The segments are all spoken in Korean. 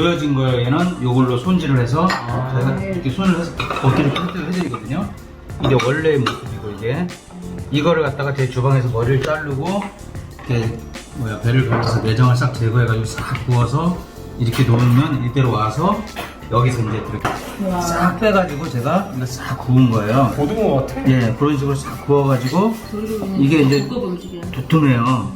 보여진 거에는 이걸로 손질을 해서 아. 저희가 이렇게 손을 해서 펴서 해드리거든요. 이게 원래의 모습이고 이게 이거를 갖다가 제 주방에서 머리를 자르고 이렇게 뭐야 배를 걸쳐서 내장을 싹 제거해가지고 싹 구워서 이렇게 놓으면 이대로 와서 여기서 이제 이렇게 싹 빼가지고 제가 이거 싹 구운 거예요. 고등어 같아. 예, 그런 식으로 싹 구워가지고 이게 이제. 두툼해요.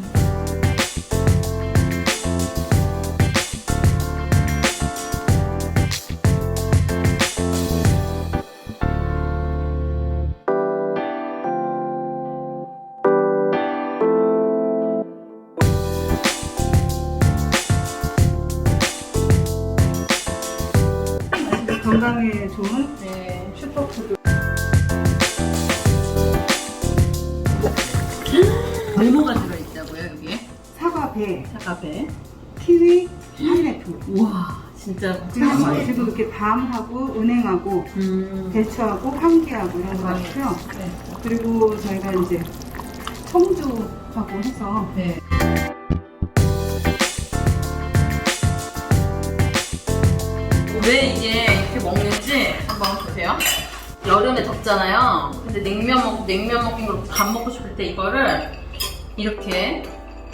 건강에 좋은 네. 슈퍼푸드. 뭐가 들어있다고요 여기에? 사과 배, 사과배. 키위, 파인애플. 우와 진짜 그리고 그리고 이렇게 밤하고 은행하고 음. 대추하고 황기하고 이런 거 같고요. 네. 그리고 저희가 이제 청주하고 해서 네. 왜 이게 보세요. 여름에 덥잖아요. 근데 냉면 먹 냉면 먹는 걸밥 먹고 싶을 때 이거를 이렇게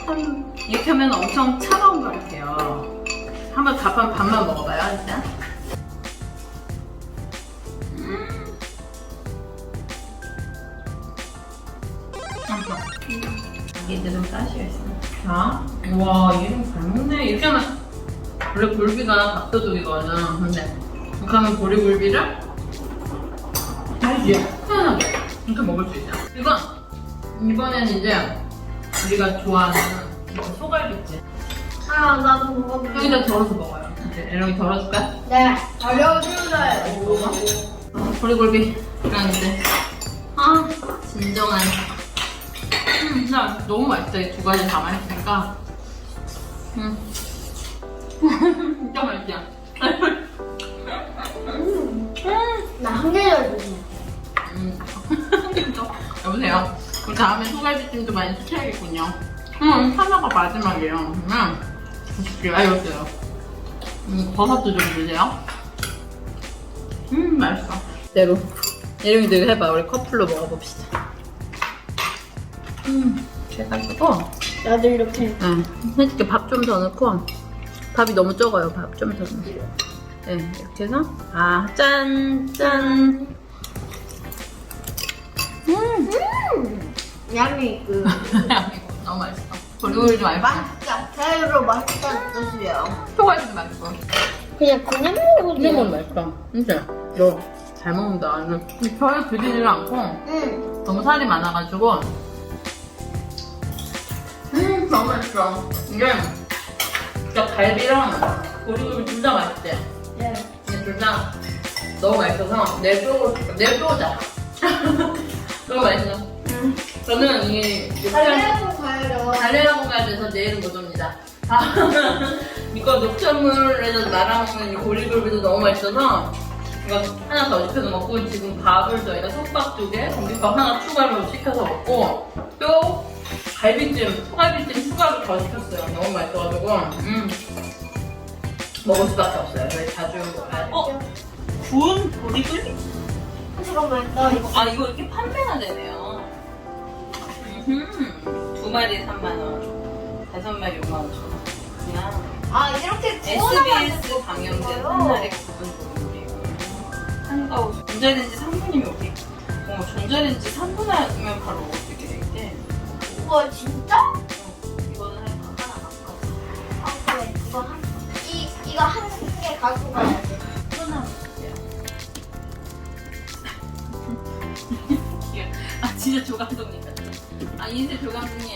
한 이렇게 하면 엄청 차가운 것 같아요. 한번 밥한 반만 먹어봐요 일단. 음. 얘들은 가시가 있어. 자, 우와 얘는 잘 먹네. 이렇게 하면 원래 굴비가 밥도둑이거든. 근데 이렇게 하면 보리굴비를 알지? 편하게 이렇게 먹을 수 있어. 이건 이번에는 이제 우리가 좋아하는 이거 소갈비찜 아, 나도 먹어볼래. 여기다 덜어서 먹어요. 이제 에롱이 덜어줄까? 네, 알려주세요. 먹어. 어, 보리굴비랑 이제 아 진정한 음, 나 너무 맛있다. 이 두 가지 다 맛있으니까 음. 진짜 맛있지? 나한 개를 주세요. 음. 여보세요. 그럼 다음에 소갈비찜도 많이 시켜야겠군요. 음, 하나가 마지막이에요. 음, 드실게요. 아, 여보세요. 음, 버섯도 좀 주세요. 음, 맛있어. 대로. 예림이도 이거 해봐. 우리 커플로 먹어봅시다. 음, 해가지고. 나도 이렇게. 응. 이렇게 밥 좀 더 넣고. 밥이 너무 적어요. 밥 좀 더 넣고. 네, 이렇게 해서. 아, 짠, 짠. 양이 그, 너무 맛있어. 보리굴도 맛있어. 맛있다. 새로 맛있다는 뜻이에요. 소갈비도 맛있어. 그냥 그냥 먹어도 그냥 먹으면 맛있어. 진짜. 너 잘 먹는다. 별로 들이지를 않고 응. 너무 살이 많아가지고. 음, 너무 맛있어. 이게 진짜 갈비랑 보리굴비 둘다 맛있대. 네. 근데 둘다 너무 맛있어서 내일 또 올까? 내일 또 오자. 너무 맛있어. 응. 저는 이 녹차 가야죠. 달래라고 가야 돼서 내일은 못 옵니다. 아, 이거 녹차물에서 말아 먹는 이 보리굴비도 너무 맛있어서 이거 하나 더 시켜서 먹고 지금 밥을 저희가 솥밥 두 개, 공깃밥 하나 추가로 시켜서 먹고 또 갈비찜, 소갈비찜 추가로 더 시켰어요. 너무 맛있어가지고 음. 먹을 수밖에 없어요. 저희 자주 아, 어? 구운 보리굴비? 잠깐만, 나 이거. 아 이거 이렇게 판매가 되네요. 음흠. 두 마리에 3만 원, 다섯 마리 5만 5천 원. 그냥 아, 이렇게 구워나가는 SBS 방영된 거예요? 한날의 구분 보리굴이. 한가우 전자레인지 3분이면 어떻게? 어 전자레인지 3분 하면 바로 먹을 수 있게 돼 있대. 우와, 진짜? 어, 이거는 한 하나 바꿔. 아, 그래. 이거 한, 이, 이거 한개 가지고 가야 돼. 하나 주세요. 아 진짜 조감독님 같아. 아 인쇄 조감독님.